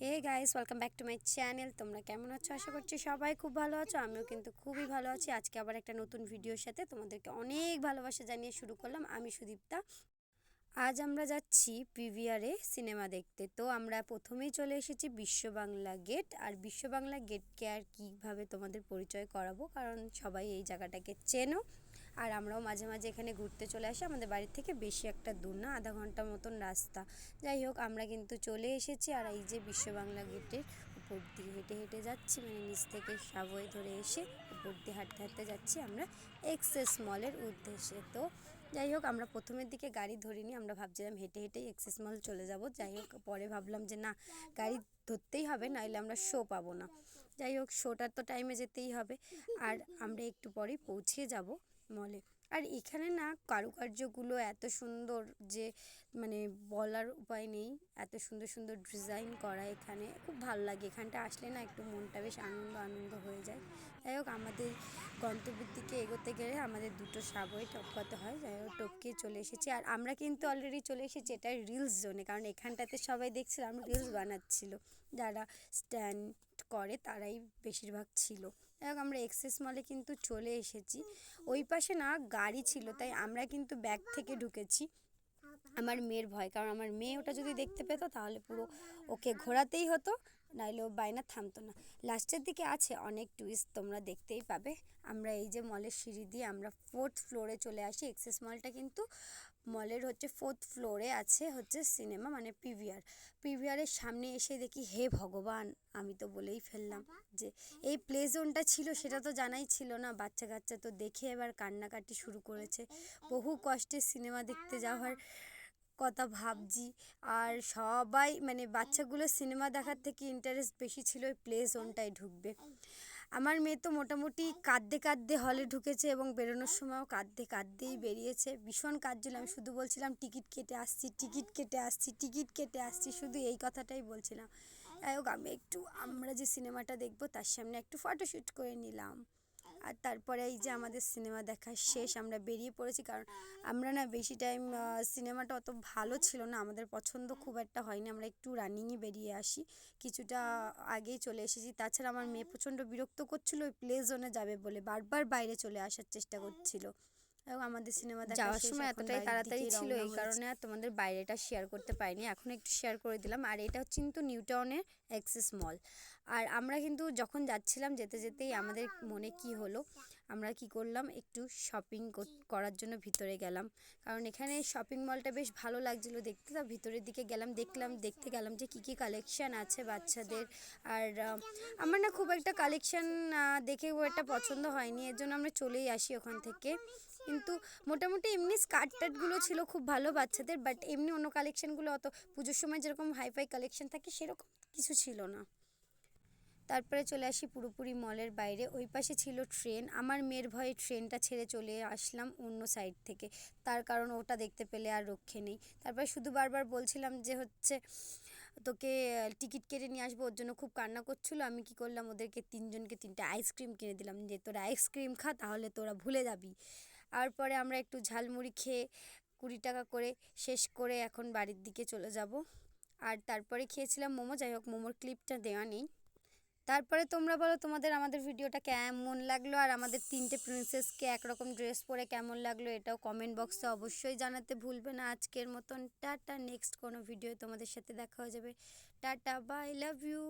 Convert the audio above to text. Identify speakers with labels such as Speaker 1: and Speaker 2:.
Speaker 1: Hey guys welcome back to my channel তোমরা কেমন আছো? আশা করছি সবাই খুব ভালো আছো, আমিও কিন্তু খুবই ভালো আছি। আজকে আবার একটা নতুন ভিডিওর সাথে তোমাদেরকে অনেক ভালোবাসা জানিয়ে শুরু করলাম। আমি সুদীপ্তা। আজ আমরা যাচ্ছি পিভিআরে সিনেমা দেখতে। তো আমরা প্রথমেই চলে এসেছি বিশ্ব বাংলা গেট। আর বিশ্ব বাংলা গেটকে আর কীভাবে তোমাদের পরিচয় করাবো? কারণ সবাই এই জায়গাটাকে চেনো। আর আমরাও মাঝে মাঝে এখানে ঘুরতে চলে আসি। আমাদের বাড়ির থেকে বেশি একটা দূর না, আধা ঘণ্টার মতন রাস্তা। যাই হোক, আমরা কিন্তু চলে এসেছি আর এই যে বিশ্ব বাংলা গেটের উপর দিয়ে হেঁটে হেঁটে যাচ্ছি মানে নিচ থেকে সাবওয়ে ধরে এসে উপর দিয়ে হাঁটতে হাঁটতে যাচ্ছি আমরা এক্সেস মলের উদ্দেশ্যে। তো যাই হোক, আমরা প্রথমের দিকে গাড়ি ধরিনি, আমরা ভাবছিলাম হেঁটে হেঁটেই এক্সেস মল চলে যাব। যাই হোক, পরে ভাবলাম যে না, গাড়ি ধরতেই হবে নাহলে আমরা শো পাবো না। যাই হোক শোটার তো টাইমে যেতেই হবে। আর আমরা একটু পরেই পৌঁছে যাব। মলে। আর এখানে না কারুকার্যগুলো এত সুন্দর যে মানে বলার উপায় নেই। এত সুন্দর সুন্দর ডিজাইন করা এখানে। খুব ভালো লাগে। এখানটা আসলে না একটু মনটা বেশ আনন্দ আনন্দ হয়ে যায়। যাই হোক, আমাদের গন্তব্যের দিকে এগোতে গেলে আমাদের দুটো সাবওয়ে টপকাতে হয়। যাই হোক, টপকে চলে এসেছি। আর আমরা কিন্তু অলরেডি চলে এসেছি এটা রিলস জোনে কারণ এখানটাতে সবাই দেখছিলাম রিলস বানাচ্ছিল। যারা স্ট্যান্ড করে তারাই বেশিরভাগ ছিল। যাই হোক, আমরা এক্সেস মলে কিন্তু চলে এসেছি। ওই পাশে না গাড়ি ছিল, তাই আমরা কিন্তু ব্যাগ থেকে ঢুকেছি। আমার মেয়ের ভয়, কারণ আমার মেয়ে ওটা যদি দেখতে পেতো, তাহলে পুরো ওকে ঘোরাতেই হতো। নাইলে ও বায়না থামতো না। লাস্টের দিকে আছে অনেক টুইস্ট তোমরা দেখতেই পাবে। আমরা এই যে মলের সিঁড়ি দিয়ে আমরা ফোর্থ ফ্লোরে চলে আসি। এক্সেস মলটা কিন্তু মলের হচ্ছে ফোর্থ ফ্লোরে আছে হচ্ছে সিনেমা মানে পিভিআর পিভিআরের সামনে এসে দেখি হে ভগবান আমি তো বলেই ফেললাম যে এই প্লে জোনটা ছিল সেটা তো জানাই ছিল না। বাচ্চা কাচ্চা তো দেখে এবার কান্নাকাটি শুরু করেছে। বহু কষ্টে সিনেমা দেখতে যাওয়ার কথা ভাবছি। আর সবাই মানে বাচ্চাগুলো সিনেমা দেখার থেকে ইন্টারেস্ট বেশি ছিল ওই প্লে জোনটায় ঢুকবে। আমার মেয়ে তো মোটামুটি কাঁদতে কাঁদতে হলে ঢুকেছে এবং বেরোনোর সময়ও কাঁদতে কাঁদতেই বেরিয়েছে। ভীষণ কাঁদছিল, আমি শুধু বলছিলাম টিকিট কেটে আসছি টিকিট কেটে আসছি টিকিট কেটে আসছি। শুধু এই কথাটাই বলছিলাম। যাই হোক, আমি একটু, আমরা যে সিনেমাটা দেখব তার সামনে একটু ফটোশ্যুট করে নিলাম। আর তারপরে এই যে আমাদের সিনেমা দেখা শেষ আমরা বেরিয়ে পড়েছি কারণ আমরা না বেশি টাইম সিনেমাটা অত ভালো ছিল না আমাদের পছন্দ খুব একটা হয়নি আমরা একটু রানিংয়ে বেরিয়ে আসি। কিছুটা আগেই চলে এসেছি তাছাড়া আমার মেয়ে প্রচণ্ড বিরক্ত করছিল ওই প্লে জোনে যাবে বলে বারবার বাইরে চলে আসার চেষ্টা করছিল। এবং আমাদের সিনেমা যাওয়ার সময় এতটাই তাড়াতাড়ি ছিল এই কারণে আর তোমাদের বাইরেটা শেয়ার করতে পারিনি এখন একটু শেয়ার করে দিলাম। আর এটা হচ্ছে কিন্তু নিউ টাউনের অ্যাক্সেস মল আর আমরা কিন্তু যখন যাচ্ছিলাম যেতে যেতেই আমাদের মনে কি হলো, আমরা কি করলাম, একটু শপিং করার জন্য ভিতরে গেলাম। কারণ এখানে শপিং মলটা বেশ ভালো লাগছিল দেখতে। তা ভিতরের দিকে গেলাম, দেখলাম, দেখতে গেলাম যে কী কী কালেকশান আছে বাচ্চাদের। আর আমার না খুব একটা কালেকশান দেখে খুব একটা পছন্দ হয়নি। এর জন্য আমরা চলেই আসি ওখান থেকে। কিন্তু মোটামুটি এমনি স্কার্ট টার্টগুলো ছিল খুব ভালো বাচ্চাদের বাট এমনি অন্য কালেকশানগুলো অত, পুজোর সময় যেরকম হাইফাই কালেকশান থাকে, সেরকম কিছু ছিল না। তারপরে চলে আসি পুরোপুরি মলের বাইরে। ওই পাশে ছিল ট্রেন। আমার মেয়ের ভয়ে ট্রেনটা ছেড়ে চলে আসলাম অন্য সাইড থেকে। তার কারণ ওটা দেখতে পেলে আর রক্ষে নেই। তারপরে শুধু বারবার বলছিলাম যে হচ্ছে, তোকে টিকিট কেটে নিয়ে আসব, ওর জন্য খুব কান্না করছিল। আমি কি করলাম, ওদেরকে তিনজনকে তিনটে আইসক্রিম কিনে দিলাম যে, তোরা আইসক্রিম খা, তাহলে তোরা ভুলে যাবি। আর পরে আমরা একটু ঝালমুড়ি খেয়ে কুড়ি টাকা করে শেষ করে এখন বাড়ির দিকে চলে যাব। আর তারপরে খেয়েছিলাম মোমো। যাই হোক, মোমোর ক্লিপটা দেওয়া নেই। তারপরে তোমরা বলো তোমাদের আমাদের ভিডিওটা কেমন লাগল আর আমাদের তিনটে প্রিন্সেসকে একরকম ড্রেস পরে কেমন লাগল এটাও কমেন্ট বক্সে অবশ্যই জানাতে ভুলবে না। আজকের মতন টাটা নেক্সট কোনো ভিডিও তোমাদের সাথে দেখা হয়ে যাবে। Tata bye love you